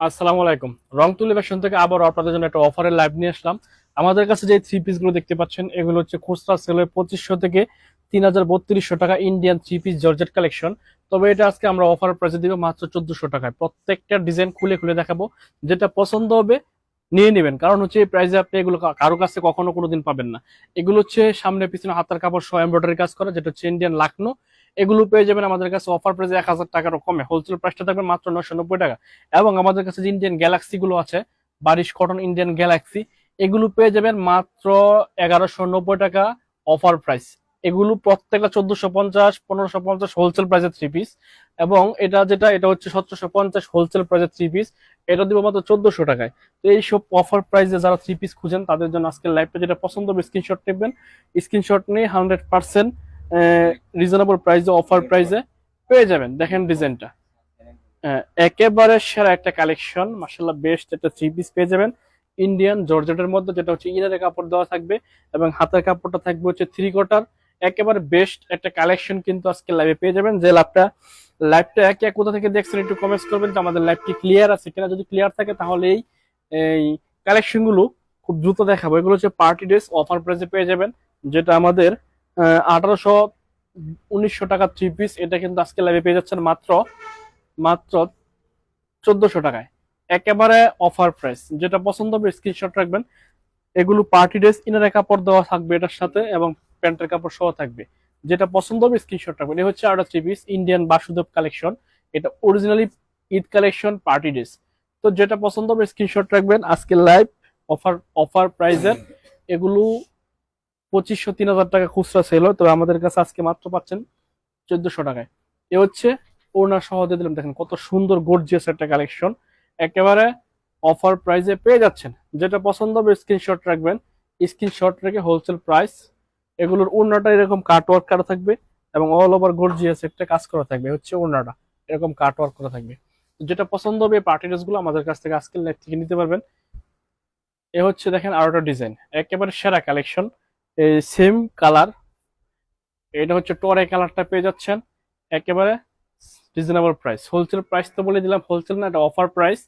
আসসালামু আলাইকুম। রং তুলি ফ্যাশন থেকে আবার আপনাদের জন্য একটা অফারের লাইভ নিয়ে আসলাম। আমাদের কাছে যে থ্রি পিসগুলো দেখতে পাচ্ছেন, এগুলো হচ্ছে খুচরা সেলে পঁচিশশো থেকে তিন হাজার বত্রিশশো টাকা Indian three piece georgette collection তবে এটা আজকে আমরা অফার প্রাইসে দিব মাত্র চোদ্দশো টাকায়। প্রত্যেকটা ডিজাইন খুলে খুলে দেখাবো। যেটা পছন্দ হবে নিয়ে নেবেন। কারণ হচ্ছে এই প্রাইসে আপনি এগুলো কারও কাছে কখনো কোনো দিন পাবেন না। এগুলো হচ্ছে সামনে পিছনে হাতার কাপড় সহ এমব্রয়ডারি কাজ করা, যেটা হচ্ছে ইন্ডিয়ান লাকনো এগুলো পেয়ে যাবেন আমাদের কাছে অফার প্রাইসে এক হাজার টাকার কমে। হোলসেল প্রাইসটা থাকবে মাত্র নশো নব্বই টাকা। এবং আমাদের কাছে যে ইন্ডিয়ান গ্যালাক্সি গুলো আছে বারিশ কটন ইন্ডিয়ান গ্যালাক্সি এগুলো পেয়ে যাবেন মাত্র এগারোশো নব্বই টাকা অফার প্রাইস এগুলো প্রত্যেকটা চোদ্দশো পঞ্চাশ, পনেরোশো পঞ্চাশ হোলসেল প্রাইসে থ্রি পিস এবং এটা যেটা, এটা হচ্ছে সতেরোশো পঞ্চাশ হোলসেল প্রাইসে থ্রি পিস এটা দিব মাত্র চোদ্দশো টাকায়। তো এইসব অফার প্রাইসে যারা থ্রি পিস খুঁজেন, তাদের জন্য আজকের লাইভটা যেটা পছন্দ হবে স্ক্রিনশট নেবেন স্ক্রিনশট নিয়ে হান্ড্রেড পার্সেন্ট রিজনেবল প্রাইসে অফার প্রাইসে পেয়ে যাবেন। দেখেন ডিজাইনটা একেবারে সেরা একটা কালেকশন মাসাল্লাহ বেস্ট একটা থ্রি পিস পেয়ে যাবেন। ইন্ডিয়ান জর্জেটের মধ্যে, যেটা হচ্ছে ইনারের কাপড় দেওয়া থাকবে এবং হাতের কাপড়টা থাকবে হচ্ছে থ্রি কোটার একেবারে বেস্ট একটা কালেকশন কিন্তু আজকে লাইভে পেয়ে যাবেন। যে লাইভটা লাইভটা একে এক কোথা থেকে দেখছেন একটু কমেন্টস করবেন যে আমাদের লাইভটি ক্লিয়ার আছে কিনা। যদি ক্লিয়ার থাকে তাহলে এই এই কালেকশনগুলো খুব দ্রুত দেখাবো। এগুলো হচ্ছে পার্টি ড্রেস অফার প্রাইসে পেয়ে যাবেন, যেটা আমাদের আঠারোশো উনিশশো টাকা থ্রি পিস এটা কিন্তু আজকে লাইভে পেয়ে যাচ্ছেন মাত্র মাত্র চোদ্দশো টাকায়। একেবারে অফার প্রাইস যেটা পছন্দ হবে স্ক্রিনশট রাখবেন। এগুলো পার্টি ড্রেস ইনারের কাপড় দেওয়া থাকবে এটার সাথে এবং প্যান্টের কাপড় সহ থাকবে। যেটা পছন্দ হবে স্ক্রিনশট রাখবেন। এই হচ্ছে আরও three piece Indian Basudeb collection এটা originally Eid collection party dress তো যেটা পছন্দ হবে স্ক্রিনশট রাখবেন। আজকে লাইভ অফার অফার প্রাইজের এগুলো পঁচিশশো, তিন হাজার টাকা খুচরা সেল হয়। তবে আমাদের কাছে আজকে মাত্র পাচ্ছেন চোদ্দশো টাকায়। এ হচ্ছে ওড়না সহ দিয়ে দিলাম। দেখেন কত সুন্দর গর্জিয়াস একটা কালেকশন একেবারে অফার প্রাইসে পেয়ে যাচ্ছেন। যেটা পছন্দ হবে স্ক্রিনশট রাখবেন। স্ক্রিনশট রেখে হোলসেল প্রাইস এগুলোর ওড়নাটা এরকম কাট ওয়ার্ক করা থাকবে এবং অল ওভার গর্জিয়াস একটা কাজ করা থাকবে। হচ্ছে ওড়নাটা, এরকম কাট ওয়ার্ক করা থাকবে। যেটা পছন্দ হবে পার্টি গুলো আমাদের কাছ থেকে লাইফ থেকে নিতে পারবেন। এ হচ্ছে দেখেন আরোটা ডিজাইন একেবারে সেরা কালেকশন এই সেম কালার এটা হচ্ছে টরে কালারটা পেয়ে যাচ্ছেন। একেবারে রিজনেবল প্রাইস হোলসেল প্রাইস তো বলে দিলাম। হোলসেল না, এটা অফার প্রাইস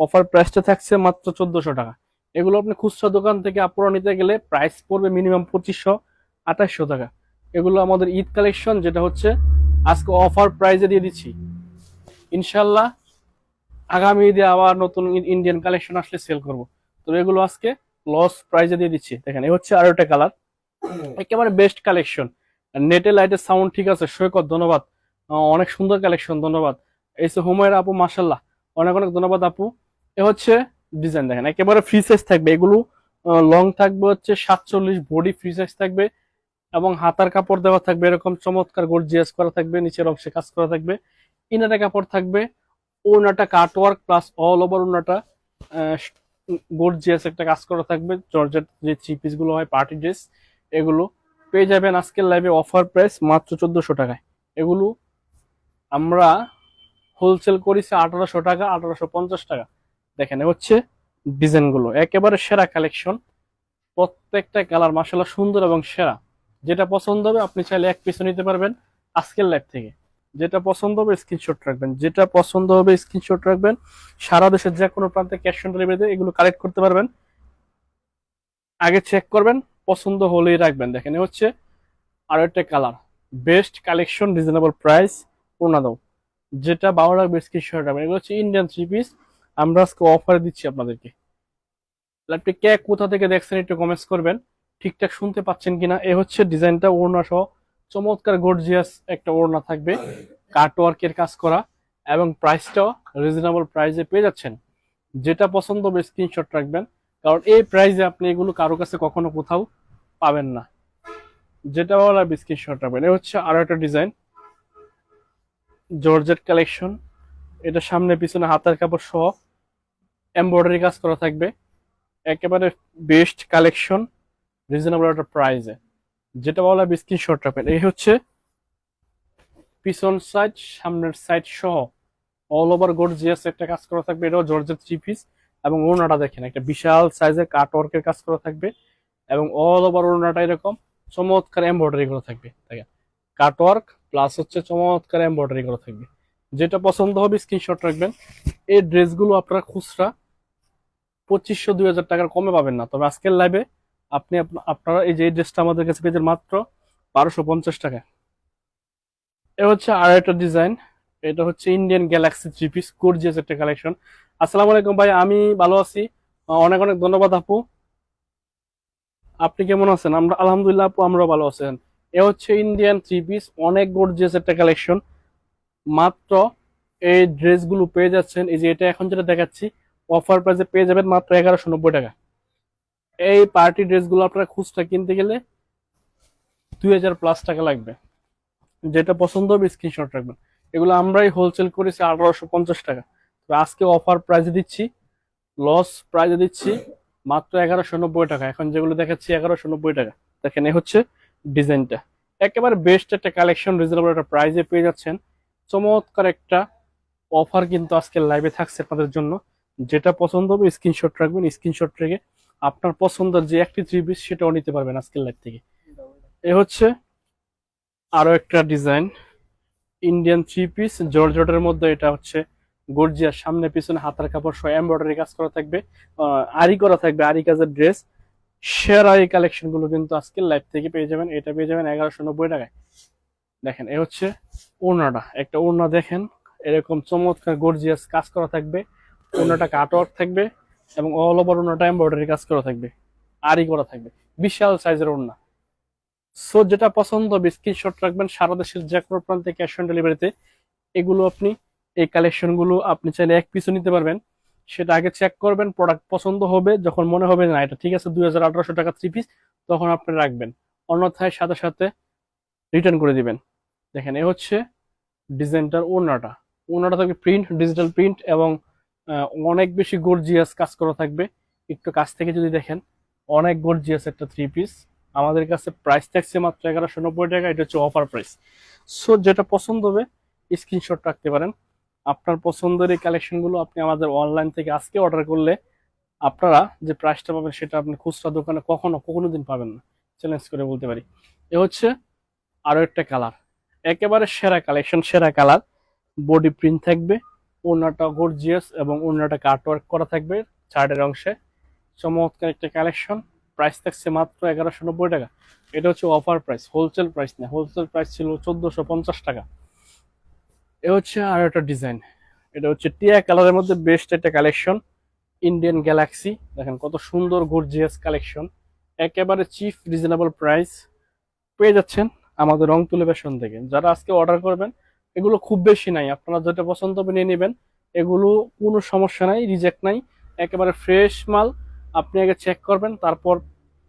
অফার প্রাইসটা থাকছে মাত্র চোদ্দশো টাকা। এগুলো আপনি খুচরা দোকান থেকে আপুরা নিতে গেলে প্রাইস পড়বে মিনিমাম পঁচিশশো, আঠাশশো টাকা। এগুলো আমাদের ঈদ কালেকশন যেটা হচ্ছে আজকে অফার প্রাইসে দিয়ে দিচ্ছি। ইনশাল্লাহ আগামী ঈদে আবার নতুন ইন্ডিয়ান কালেকশন আসলে সেল করব। তো এগুলো আজকে লস প্রাইসে দিয়ে দিচ্ছি। দেখেন এই হচ্ছে আরও একটা কালার একেবারে বেস্ট কালেকশন নেটে লাইটের সাউন্ড ঠিক আছে, সৈকত, ধন্যবাদ। অনেক সুন্দর কালেকশন ধন্যবাদ। এই যে হুমায়ের আপু মাসাল্লাহ অনেক অনেক ধন্যবাদ আপু। এ হচ্ছে ডিজাইন দেখেন, একেবারে ফ্রি সাইজ থাকবে। এগুলো লং থাকবে হচ্ছে সাতচল্লিশ বডি ফ্রি সাইজ থাকবে এবং হাতার কাপড় দেওয়া থাকবে, এরকম চমৎকার গর্জিয়াস করা থাকবে, নিচের অংশে কাজ করা থাকবে। ইনারে কাপড় থাকবে ওনাটা কাটওয়ার্ক প্লাস অল ওভার ওনাটা গর্জিয়াস একটা কাজ করা থাকবে। জর্জেট যে থ্রি পিসগুলো হয় পার্টি ড্রেস এগুলো পেয়ে যাবেন আজকের লাইভে অফার প্রাইস মাত্র চোদ্দশো টাকায়। এগুলো আমরা হোলসেল করেছি আঠারোশো টাকা, আঠারোশো পঞ্চাশ টাকা। দেখেন হচ্ছে ডিজাইনগুলো একেবারে সেরা কালেকশন প্রত্যেকটা কালার মাসাল্লাহ সুন্দর এবং সেরা। যেটা পছন্দ হবে আপনি চাইলে এক পিছু নিতে পারবেন আজকের লাইভ থেকে। যেটা পছন্দ হবে স্ক্রিনশট রাখবেন। যেটা পছন্দ হবে স্ক্রিনশট রাখবেন। সারা দেশের যে কোনো প্রান্তে ক্যাশ অন ডেলিভারিতে এগুলো কালেক্ট করতে পারবেন। আগে চেক করবেন। পছন্দ হলেই রাখবেন। দেখেন হচ্ছে আরও একটা colour best collection reasonable price দাও যেটা ভালো লাগবে স্ক্রিনশট রাখবেন এগুলো হচ্ছে ইন্ডিয়ান থ্রি পিস আমরা আজকে অফারে দিচ্ছি আপনাদেরকে। ল্যাপটপ কে কোথা থেকে দেখছেন একটু কমেন্টস করবেন। ঠিকঠাক শুনতে পাচ্ছেন কিনা? এ হচ্ছে ডিজাইনটা, ওড়না সহ চমৎকার গর্জিয়াস একটা ওড়না থাকবে। কাটওয়ার্কের কাজ করা। এবং প্রাইসটাও রিজনেবল প্রাইসে পেয়ে যাচ্ছেন। যেটা পছন্দ হবে স্ক্রিনশট রাখবেন। কারণ এই প্রাইসে আপনি এগুলো কারও কাছে কখনো কোথাও পাবেন না। যেটা ভালো লাগবে শর্ট রাখবেন এ হচ্ছে আরও একটা ডিজাইন জর্জেট কালেকশন এটা সামনে, পিছনে হাতের কাপড় সহ এমব্রয়ডারি কাজ করা থাকবে। একেবারে বেস্ট কালেকশন রিজনেবল একটা প্রাইসে যেটা বলা স্ক্রিনশট রাখবেন এই হচ্ছে পিছন সাইড সামনের সাইড সহ অল ওভার গর্জিয়াস একটা কাজ করা থাকবে। এটাও জর্জের থ্রি পিস এবং ওড়নাটা দেখেন, একটা বিশাল সাইজের কাটওয়ার্কের কাজ করা থাকবে। এবং অল ওভার ওড়নাটা এরকম চমৎকার এমব্রয়ডারি করা থাকবে। কাট ওয়ার্ক প্লাস হচ্ছে চমৎকার এমব্রয়ডারি করা থাকবে। যেটা পছন্দ হবে স্ক্রিনশট রাখবেন। এই ড্রেসগুলো আপনারা খুচরা পঁচিশশো, দুই হাজার টাকার কমে পাবেন না। তবে আজকের লাইভে আপনি আপনারা এই যে এই ড্রেসটা আমাদের কাছে পেয়েছেন মাত্র বারোশো পঞ্চাশ টাকা এ হচ্ছে আর একটা ডিজাইন এটা হচ্ছে Indian galaxy three piece gorgeous একটা কালেকশন আসসালামু আলাইকুম ভাই, আমি ভালো আছি। অনেক অনেক ধন্যবাদ আপু। আপনি কেমন আছেন? আমরা, আলহামদুলিল্লাহ আপু, আমরাও ভালো আছেন। এ হচ্ছে ইন্ডিয়ান থ্রি পিস অনেক গর্জিয়াস একটা কালেকশন মাত্র এই ড্রেসগুলো পেয়ে যাচ্ছেন, এই যে এটা এখন যেটা দেখাচ্ছি অফার প্রাইসে পেয়ে যাবেন মাত্র এগারোশো নব্বই টাকা। এই পার্টি ড্রেসগুলো আপনারা খুচরা কিনতে গেলে দুই হাজার প্লাস টাকা লাগবে। যেটা পছন্দ হবে স্ক্রিনশট রাখবেন। এগুলো আমরাই হোলসেল করেছি আঠারোশো পঞ্চাশ টাকা। তো আজকে অফার প্রাইসে দিচ্ছি লস প্রাইসে দিচ্ছি মাত্র এগারোশো নব্বই টাকা। এখন যেগুলো দেখাচ্ছি, এগারোশো নব্বই টাকা। দেখেন এ হচ্ছে ডিজাইনটা। একেবারে বেস্ট একটা কালেকশন রিজনেবল একটা প্রাইজে পেয়ে যাচ্ছেন। চমৎকার একটা অফার কিন্তু আজকের লাইভে থাকছে আপনাদের জন্য। যেটা পছন্দ হবে স্ক্রিনশট রাখবেন স্ক্রিনশট রেখে আপনার পছন্দের যে একটি থ্রি পিস সেটাও নিতে পারবেন আজকের লাইভ থেকে। এ হচ্ছে আরও একটা ডিজাইন ইন্ডিয়ান থ্রি পিস জর্জটের মধ্যে এটা হচ্ছে গর্জিয়ার সামনে, পিছনে, হাতার কাপড় সহ এমব্রয়ডারি কাজ করা থাকবে আরি করা থাকবে, আরি কাজের ড্রেস সেরা এই কালেকশনগুলো কিন্তু আজকের লাইভ থেকে পেয়ে যাবেন, এটা পেয়ে যাবেন এগারোশো নব্বই টাকায়। দেখেন, এ হচ্ছে ওড়নাটা। একটা ওড়না দেখেন, এরকম চমৎকার, গর্জিয়াস কাজ করা থাকবে। ওড়নাটা কাটওয়ার্ক থাকবে এবং অল ওভার ওড়নাটা এমব্রয়ডারি কাজ করা থাকবে। আরি করা থাকবে। বিশাল সাইজের ওড়না। সো যেটা পছন্দ হবে স্ক্রিনশট রাখবেন, সারা দেশের প্রান্তে ক্যাশ অন ডেলিভারিতে এগুলো আপনি এই কালেকশনগুলো আপনি চাইলে এক পিসও নিতে পারবেন। সেটা আগে চেক করবেন প্রোডাক্ট পছন্দ হবে, যখন মনে হবে না, এটা ঠিক আছে, দুই টাকা থ্রি পিস তখন আপনি রাখবেন। অন্যথায় সাথে সাথে রিটার্ন করে দিবেন। দেখেন, এ হচ্ছে ডিজাইনটার ওনাটা ওনাটা থাকবে প্রিন্ট ডিজিটাল প্রিন্ট এবং অনেক বেশি গর্জিয়াস কাজ করা থাকবে। একটু কাছ থেকে যদি দেখেন, অনেক গর্জিয়াস একটা থ্রি পিস আমাদের কাছে প্রাইস থাকছে মাত্র এগারোশো নব্বই টাকা, এটা হচ্ছে অফার প্রাইস সো যেটা পছন্দ হবে স্ক্রিনশট রাখতে পারেন। আপনার পছন্দের এই কালেকশনগুলো আপনি আমাদের অনলাইন থেকে আজকে অর্ডার করলে আপনারা যে প্রাইসটা পাবেন সেটা আপনি খুচরা দোকানে কখনো কখনো দিন পাবেন না। চ্যালেঞ্জ করে বলতে পারি। এ হচ্ছে আরও একটা কালার একেবারে সেরা কালেকশন সেরা কালার বডি প্রিন্ট থাকবে, ওড়নাটা গর্জিয়াস এবং ওড়নাটা কাটওয়ার্ক করা থাকবে চার্টের অংশে। চমৎকার একটা কালেকশন প্রাইস থাকছে মাত্র এগারোশো নব্বই টাকা। এটা হচ্ছে অফার প্রাইস হোলসেল প্রাইস না হোলসেল প্রাইস ছিল চোদ্দশো পঞ্চাশ টাকা। এ হচ্ছে আর একটা ডিজাইন। এটা হচ্ছে টিয়া কালারের মধ্যে বেস্ট একটা কালেকশন ইন্ডিয়ান গ্যালাক্সি দেখেন কত সুন্দর গর্জিয়াস কালেকশন একেবারে চিফ রিজনেবল প্রাইস পেয়ে যাচ্ছেন আমাদের রং তুলে বেশন থেকে। যারা আজকে অর্ডার করবেন, এগুলো খুব বেশি নাই। আপনারা যেটা পছন্দ হবে নিয়ে নেবেন। এগুলো কোনো সমস্যা নাই রিজেক্ট নাই। একেবারে ফ্রেশ মাল, আপনি আগে চেক করবেন, তারপর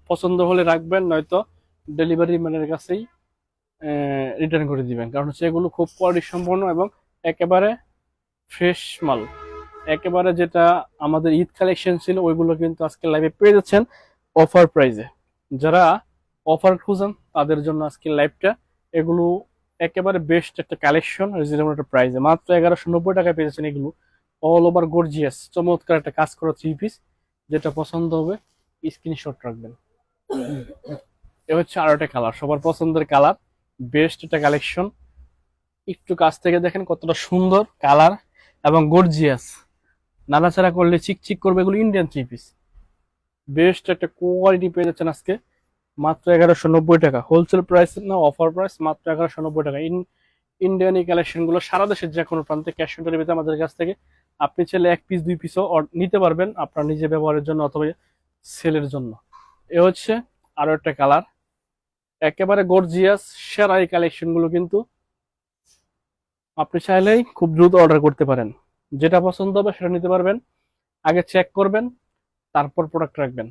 পছন্দ হলে রাখবেন, নয়তো ডেলিভারি ম্যানের কাছেই রিটার্ন করে দিবেন। কারণ হচ্ছে এগুলো খুব কোয়ালিটি সম্পন্ন এবং একেবারে ফ্রেশ মাল। একেবারে যেটা আমাদের ঈদ কালেকশন ছিল, ওইগুলো কিন্তু আজকে লাইভে পেয়ে যাচ্ছেন অফার প্রাইজে যারা অফার খুঁজেন, তাদের জন্য আজকে লাইভটা এগুলো একেবারে বেস্ট একটা কালেকশন রিজনেবল একটা প্রাইজে মাত্র এগারোশো নব্বই টাকায় পেয়ে যাচ্ছেন এগুলো। অল ওভার গর্জিয়াস চমৎকার একটা কাজ করা থ্রি পিস যেটা পছন্দ হবে স্ক্রিনশট রাখবেন। এ হচ্ছে আরও একটা কালার সবার পছন্দের কালার বেস্ট একটা কালেকশন। একটু কাছ থেকে দেখেন কতটা সুন্দর কালার এবং গর্জিয়াস নাড়াচাড়া করলে চিকচিক করবে এগুলো ইন্ডিয়ান থ্রি পিস বেস্ট একটা কোয়ালিটি পেয়ে যাচ্ছেন আজকে। মাত্র এগারোশো নব্বই টাকা। হোলসেল প্রাইস না অফার প্রাইস মাত্র এগারোশো নব্বই টাকা। ইন ইন্ডিয়ান এই কালেকশনগুলো সারা দেশের যে কোনো প্রান্তে ক্যাশ অন ডেলিভারিতে আমাদের কাছ থেকে। আপনি চাইলে এক পিস দুই পিসও নিতে পারবেন আপনার নিজে ব্যবহারের জন্য অথবা সেলের জন্য। এ হচ্ছে আরও একটা কালার। একেবারে গর্জিয়াস সেরা এই কালেকশনগুলো কিন্তু আপনি চাইলেই খুব দ্রুত অর্ডার করতে পারেন। যেটা পছন্দ হবে সেটা নিতে পারবেন। আগে চেক করবেন, তারপর প্রোডাক্ট রাখবেন।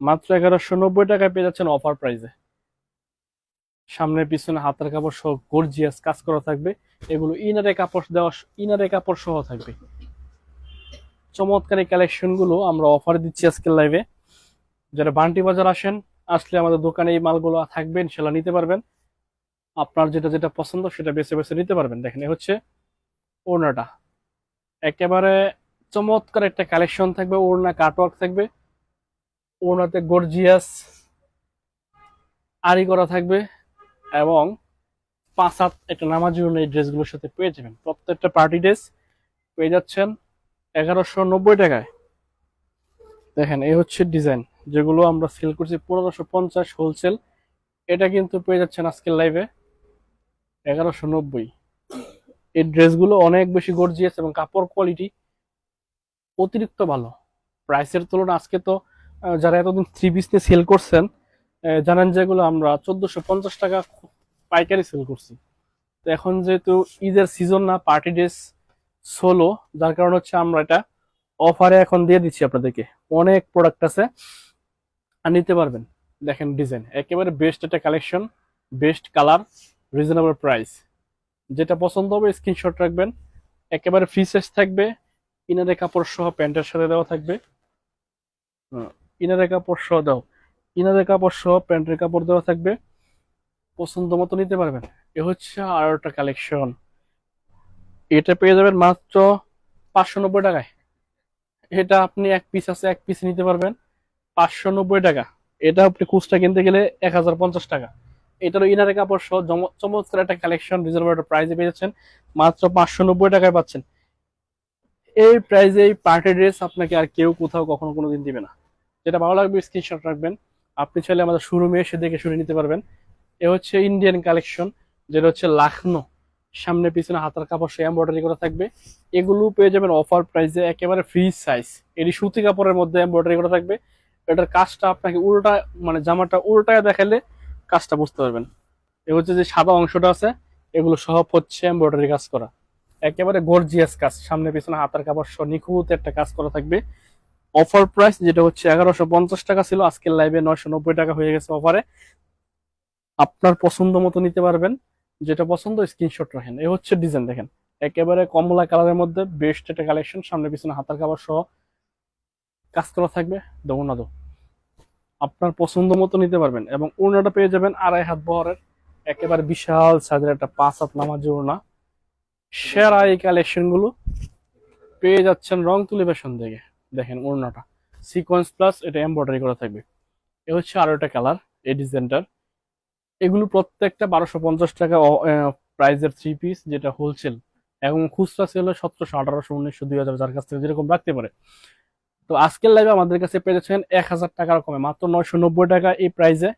মাত্র এগারোশো নব্বই টাকায় পেয়ে যাচ্ছেন অফার প্রাইসে সামনে পিছনে, হাতের কাপড় সহ গর্জিয়াস কাজ করা থাকবে। এগুলো ইনারে কাপড় দেওয়া ইনারে কাপড় সহ থাকবে। চমৎকার এই কালেকশনগুলো আমরা অফার দিচ্ছি আজকের লাইভে যারা বান্টি বাজার আসেন আসলে আমাদের দোকানে এই মালগুলো থাকবে সেটা নিতে পারবেন। আপনার যেটা যেটা পছন্দ সেটা বেছে বেছে নিতে পারবেন। দেখেন, এ হচ্ছে ওড়নাটা। একেবারে চমৎকার একটা কালেকশন থাকবে, ওড়না কাটওয়ার্ক থাকবে, ওড়নাতে গর্জিয়াস আরি করা থাকবে এবং পাঁচ হাত একটা নামাজ এই ড্রেসগুলোর সাথে পেয়ে যাবেন। প্রত্যেকটা পার্টি ড্রেস পেয়ে যাচ্ছেন এগারোশো নব্বই টাকায়। দেখেন এই হচ্ছে ডিজাইন। যেগুলো আমরা সেল করছি পনেরোশো পঞ্চাশ হোলসেল এটা কিন্তু পেয়ে যাচ্ছেন আজকের লাইভে এগারোশো নব্বই। এই ড্রেসগুলো অনেক বেশি গর্জিয়াস এবং কাপড় কোয়ালিটি অতিরিক্ত ভালো। প্রাইসের তুলনায় আজকে তো যারা এতদিন থ্রি পিস নিয়ে সেল করছেন জানেন যেগুলো আমরা চোদ্দশো পঞ্চাশ টাকা পাইকারি সেল করছি। তো এখন যেহেতু ঈদের সিজন না পার্টি ড্রেস সোলো যার কারণে হচ্ছে আমরা এটা অফারে এখন দিয়ে দিচ্ছি আপনাদেরকে। অনেক প্রোডাক্ট আছে। আর নিতে পারবেন। দেখেন ডিজাইন একেবারে বেস্ট একটা collection best colour reasonable price যেটা পছন্দ হবে স্ক্রিনশট রাখবেন। একেবারে ফ্রি সাইজ থাকবে। ইনারে কাপড় সহ প্যান্টের সাথে দেওয়া থাকবে। ইনারে কাপড় সহ দাও। ইনারে কাপড় সহ প্যান্টের কাপড় দেওয়া থাকবে। পছন্দ মতো নিতে পারবেন। এ হচ্ছে আর একটা কালেকশন এটা পেয়ে যাবেন মাত্র পাঁচশো নব্বই টাকায়। এটা আপনি এক পিস আছে, এক পিস নিতে পারবেন। পাঁচশো নব্বই টাকা। এটা আপনি খুচরা কিনতে গেলে এক হাজার পঞ্চাশ টাকা। এটারও ইনারে কাপড় সহ চমৎকার একটা কালেকশন রিজনেবল একটা প্রাইসে পেয়ে যাচ্ছেন মাত্র পাঁচশো নব্বই টাকায় পাচ্ছেন। এই প্রাইসে এই পার্টি ড্রেস আপনাকে আর কেউ কোথাও কখনো কোনো দিন দিবে না। যেটা ভালো লাগবে স্ক্রিনশট রাখবেন। আপনি চাইলে আমাদের শোরুমে এসে দেখে শুনে নিতে পারবেন। এ হচ্ছে ইন্ডিয়ান কালেকশন যেটা হচ্ছে লাখনো। সামনে, পিছনে হাতার কাপড় সে এমব্রয়ডারি করা থাকবে। এগুলো পেয়ে যাবেন অফার প্রাইসে একেবারে ফ্রি সাইজ এটি সুতি কাপড়ের মধ্যে এমব্রয়ডারি করা থাকবে। এটার কাজটা আপনাকে উল্টা মানে জামাটা উল্টায় দেখালে কাজটা বুঝতে পারবেন। এ হচ্ছে যে সাদা অংশটা আছে, এগুলো সব হচ্ছে এমব্রয়ডারি কাজ করা। একেবারে গর্জিয়াস কাজ। সামনে, পিছনে হাতার কাপড় সহ নিখুঁত একটা কাজ করা থাকবে। অফার প্রাইস যেটা হচ্ছে এগারোশো পঞ্চাশ টাকা ছিল, আজকের লাইভে নয়শো নব্বই টাকা হয়ে গেছে অফারে আপনার পছন্দ মতো নিতে পারবেন। যেটা পছন্দ স্ক্রিনশট রাখেন। এ হচ্ছে ডিজাইন দেখেন। একেবারে কমলা কালারের মধ্যে বেস্ট একটা কালেকশন সামনে, পিছনে হাতার কাপড় সহ কাজ করা থাকবে দমনা দো আপনার পছন্দ মতো নিতে পারবেন এবং ওড়নাটা পেয়ে যাবেন আড়াই হাত বহরের, একেবারে বিশাল সাইজের একটা পাঁচ হাত নামাজি ওড়না। সেরা এই কালেকশনগুলো পেয়ে যাচ্ছেন রং তুলি ফ্যাশন থেকে। দেখেন ওড়নাটা। সিকোয়েন্স প্লাস এটা এমব্রয়ডারি করা থাকবে। এ হচ্ছে আরও একটা কালার, এই ডিজাইনটার। এগুলো প্রত্যেকটা বারোশো পঞ্চাশ টাকা প্রাইজের থ্রি পিস যেটা হোলসেল এবং খুচরা সেল সতেরোশো, আঠারোশো, উনিশশো, দুই হাজার, যার কাছ থেকে যেরকম রাখতে পারে। তো আজকের লাইভে আমাদের কাছে পেয়ে যাচ্ছেন এক হাজার টাকার কমে, মাত্র নয়শো নব্বই টাকা এই প্রাইজে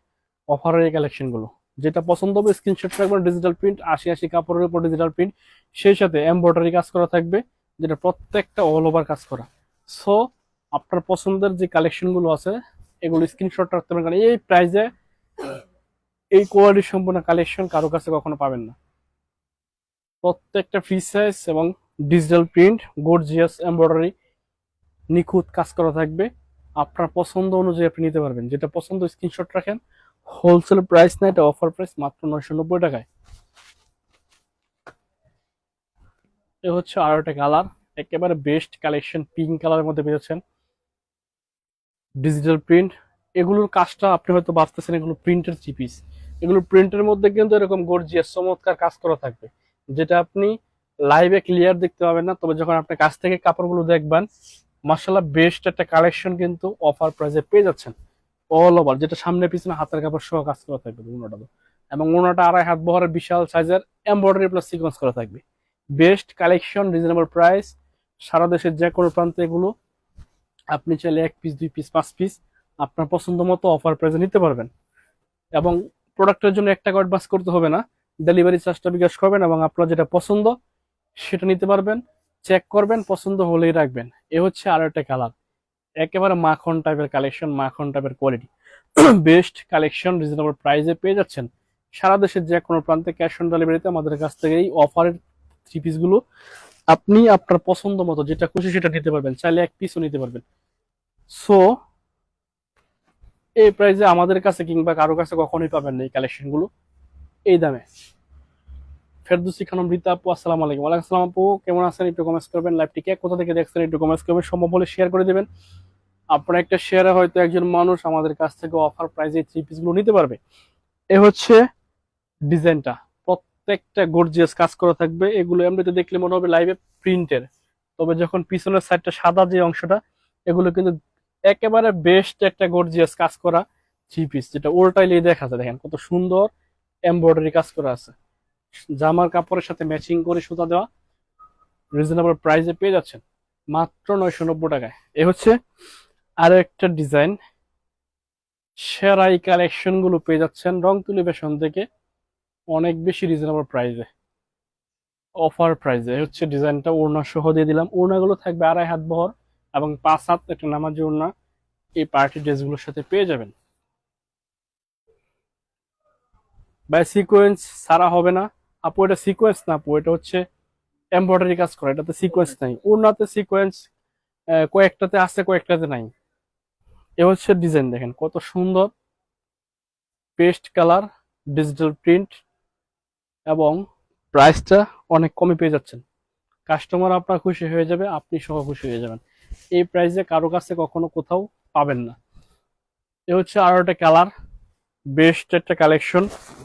অফারের এই কালেকশনগুলো। যেটা পছন্দ হবে স্ক্রিনশট রাখবেন ডিজিটাল প্রিন্ট আশি আশি কাপড়ের উপর ডিজিটাল প্রিন্ট সেই সাথে এমব্রয়ডারি কাজ করা থাকবে, যেটা প্রত্যেকটা অল ওভার কাজ করা। সো আপনার পছন্দের যে কালেকশনগুলো আছে, এগুলো স্ক্রিনশট রাখতে পারেন, কারণ এই প্রাইজে এই কোয়ালিটি সম্পূর্ণ কালেকশন কারও কাছে কখনো পাবেন না। প্রত্যেকটা ফ্রি সাইজ এবং ডিজিটাল প্রিন্ট গর্জিয়াস এমব্রয়ডারি নিখুঁত কাজ করা থাকবে। আপনার পছন্দ অনুযায়ী আপনি নিতে পারবেন। যেটা পছন্দ স্ক্রিনশট রাখেন। হোলসেল প্রাইস না, এটা অফার প্রাইস মাত্র নয়শো নব্বই টাকায়। এ হচ্ছে আরও একটা কালার একেবারে বেস্ট কালেকশন পিঙ্ক কালারের মধ্যে পেয়েছেন ডিজিটাল প্রিন্ট এগুলোর কাজটা আপনি হয়তো বাঁচতেছেন এগুলো প্রিন্টের চিপিস এগুলো প্রিন্টের মধ্যে কিন্তু এরকম গর্জিয়াস চমৎকার কাজ করা থাকবে। যেটা আপনি লাইভে ক্লিয়ার দেখতে পাবেন না, তবে যখন আপনি কাছ থেকে কাপড়গুলো দেখবেন মার্শাল্লাহ বেস্ট একটা কালেকশন কিন্তু অফার প্রাইসে পেয়ে যাচ্ছেন অল ওভার যেটা সামনে পিছনে হাতের কাপড় সহ কাজ করা থাকবে উনোটা এবং উনোটা আড়াই হাত বহরের বিশাল সাইজের এমব্রয়ডারি প্লাস সিকোয়েন্স করা থাকবে। বেস্ট কালেকশন রিজনেবল প্রাইস সারা দেশের যে কোনো প্রান্তে এগুলো আপনি চাইলে এক পিস দুই পিস পাঁচ পিস আপনার পছন্দ মতো অফার প্রাইসে নিতে পারবেন। এবং প্রোডাক্টের জন্য একটা অ্যাডভান্স করতে হবে না। ডেলিভারি চার্জটা বিকাশ করবেন এবং আপনার যেটা পছন্দ সেটা নিতে পারবেন। চেক করবেন, পছন্দ হলেই রাখবেন। এ হচ্ছে আরও একটা কালার একেবারে মাখন টাইপের কালেকশন মাখন টাইপের কোয়ালিটি বেস্ট কালেকশন রিজনেবল প্রাইসে পেয়ে যাচ্ছেন। সারা দেশের যে কোনো প্রান্তে ক্যাশ অন ডেলিভারিতে আমাদের কাছ থেকে এই অফারের থ্রি পিসগুলো আপনি আপনার পছন্দ মতো যেটা খুশি সেটা নিতে পারবেন, চাইলে এক পিসও নিতে পারবেন। সো এই প্রাইসে আমাদের কাছে কিংবা কারও কাছে কখনোই পাবেন না এই কালেকশনগুলো এই দামে। ফেরদুসি খানম রীতা আপু, আসসালামু আলাইকুম। ওয়ালাইকুম আসসালাম আপু, কেমন আছেন? একটু কমেন্টস করবেন লাইভটি কে কোথা থেকে দেখছেন একটু কমেন্টস করবেন, সম্ভব হলে শেয়ার করে দেবেন। আপনার একটা শেয়ারে হয়তো একজন মানুষ আমাদের কাছ থেকে অফার প্রাইসে থ্রি পিসগুলো নিতে পারবে। এ হচ্ছে ডিজাইনটা প্রত্যেকটা গর্জিয়াস কাজ করা থাকবে। এগুলো এমনিতে দেখলে মনে হবে লাইভে প্রিন্টের তবে যখন পিছনের সাইডটা সাদা যে অংশটা, এগুলো কিন্তু একেবারে বেস্ট একটা গর্জিয়াস কাজ করা থ্রি পিস যেটা উল্টাইলেই দেখা যায়। দেখেন কত সুন্দর এমব্রয়ডারি কাজ করা আছে। জামার কাপড়ের সাথে ম্যাচিং করে সুতা দেওয়া রিজনেবল প্রাইসে পেয়ে যাচ্ছেন। মাত্র নয়শো নব্বই টাকায়। এ হচ্ছে আরও একটা ডিজাইন সেরাই কালেকশনগুলো পেয়ে যাচ্ছেন রং তুলি ফ্যাশন থেকে অনেক বেশি রিজনেবল প্রাইসে অফার প্রাইসে হচ্ছে ডিজাইনটা ওড়না সহ দিয়ে দিলাম। ওড়নাগুলো থাকবে আড়াই হাত বহর এবং পাঁচ হাত একটা নামাজি ওড়না। এই পার্টি ড্রেসগুলোর সাথে পেয়ে যাবেন। বাই সিকোয়েন্স সারা হবে না। আপু, এটা সিকোয়েন্স না আপু, এটা হচ্ছে এমব্রয়ডারি কাজ করা, এটাতে সিকোয়েন্স নাই। ওড়নাতে সিকোয়েন্স কয়েকটাতে আছে, কয়েকটাতে নাই। এ হচ্ছে ডিজাইন দেখেন কত সুন্দর পেস্ট কালার ডিজিটাল প্রিন্ট এবং প্রাইসটা অনেক কমে পেয়ে যাচ্ছেন। কাস্টমার আপনার খুশি হয়ে যাবে, আপনি সহ খুশি হয়ে যাবেন। এই প্রাইসে কারও কাছে কখনো কোথাও পাবেন না। এ হচ্ছে আরও একটা কালার বেস্ট একটা কালেকশন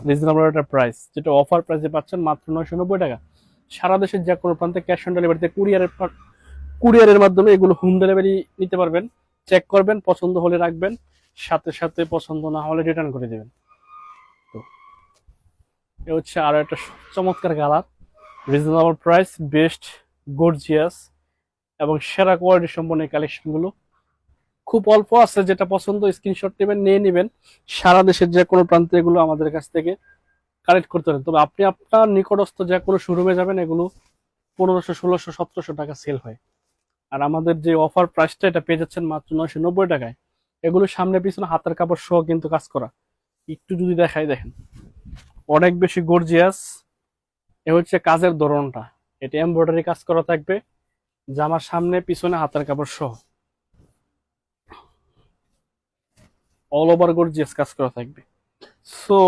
রিজনেবল একটা প্রাইস যেটা অফার প্রাইসে পাচ্ছেন মাত্র নয়শো নব্বই টাকা। সারা দেশের যে কোনো প্রান্তে ক্যাশ অন ডেলিভারিতে কুরিয়ারের কুরিয়ারের মাধ্যমে এগুলো হোম ডেলিভারি নিতে পারবেন। চেক করবেন, পছন্দ হলে রাখবেন, সাথে সাথে পছন্দ না হলে রিটার্ন করে দেবেন। তো, এ হচ্ছে আরও একটা চমৎকার colour reasonable price best gorgeous এবং সেরা কোয়ালিটি সম্পন্ন এই কালেকশনগুলো খুব অল্প আছে, যেটা পছন্দ স্ক্রিনশট নেবেন, নিয়ে নেবেন। সারা দেশের যে কোনো প্রান্তে এগুলো আমাদের কাছ থেকে কালেক্ট করতে পারেন। তবে আপনি আপনার নিকটস্থ যে কোনো শোরুমে যাবেন, এগুলো পনেরোশো, ষোলোশো, সতেরোশো টাকা সেল হয়। আর আমাদের যে অফার প্রাইসটা এটা পেয়ে যাচ্ছেন মাত্র নয়শো নব্বই টাকায়। এগুলো সামনে পিছনে হাতের কাপড় সহ কিন্তু কাজ করা। একটু যদি দেখাই, দেখেন। অনেক বেশি গর্জিয়াস এ হচ্ছে কাজের ধরনটা। এটা এমব্রয়ডারি কাজ করা থাকবে, জামার সামনে, পিছনে হাতের কাপড় সহ। অল ওভার গর্জিয়াস কাজ করা থাকবে। সো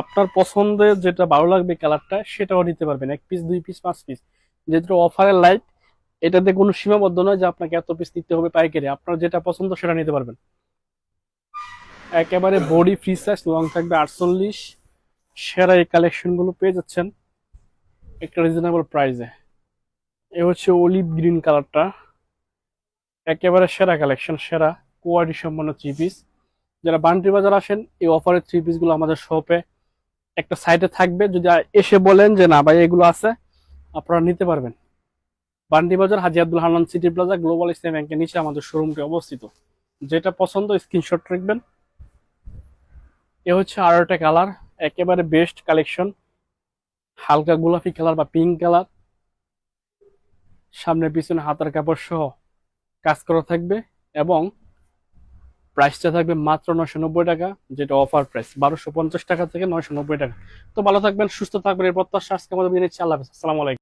আপনার পছন্দের যেটা ভালো লাগবে কালারটা সেটাও নিতে পারবেন। এক পিস দুই পিস পাঁচ পিস যেহেতু অফারের লাইট এটাতে কোনো সীমাবদ্ধ নয় যে আপনাকে এত পিস নিতে হবে পাইকারি। আপনার যেটা পছন্দ সেটা নিতে পারবেন। একেবারে বডি ফ্রি সাইজ লং থাকবে আটচল্লিশ। সেরা এই কালেকশনগুলো পেয়ে যাচ্ছেন একটা রিজনেবল প্রাইসে এ। হচ্ছে অলিভ গ্রিন কালারটা একেবারে সেরা কালেকশন সেরা কোয়ালিটি সম্পন্ন থ্রি পিস যারা বান্টি বাজার আসেন, এই অফারের থ্রি পিসগুলো আমাদের শপে একটা সাইটে থাকবে। যদি এসে বলেন যে, না ভাই, এগুলো আছে, আপনারা নিতে পারবেন। বান্ডি বাজার Haji Abdul Hannan city plaza global Islam ব্যাংকের নিচে আমাদের শোরুমটি অবস্থিত। যেটা পছন্দ স্ক্রিনশট রাখবেন। এ হচ্ছে আরও একটা কালার একেবারে বেস্ট কালেকশন হালকা গোলাপি কালার বা পিঙ্ক কালার সামনে, পিছনে হাতার কাপড় সহ কাজ করা থাকবে এবং প্রাইসটা থাকবে মাত্র নয়শো নব্বই টাকা, যেটা অফার প্রাইস বারোশো পঞ্চাশ টাকা থেকে নয়শো নব্বই টাকা। তো ভালো থাকবেন, সুস্থ থাকবেন, এর প্রত্যাশা আজকে আমাদের নিচ্ছি, আল্লাহ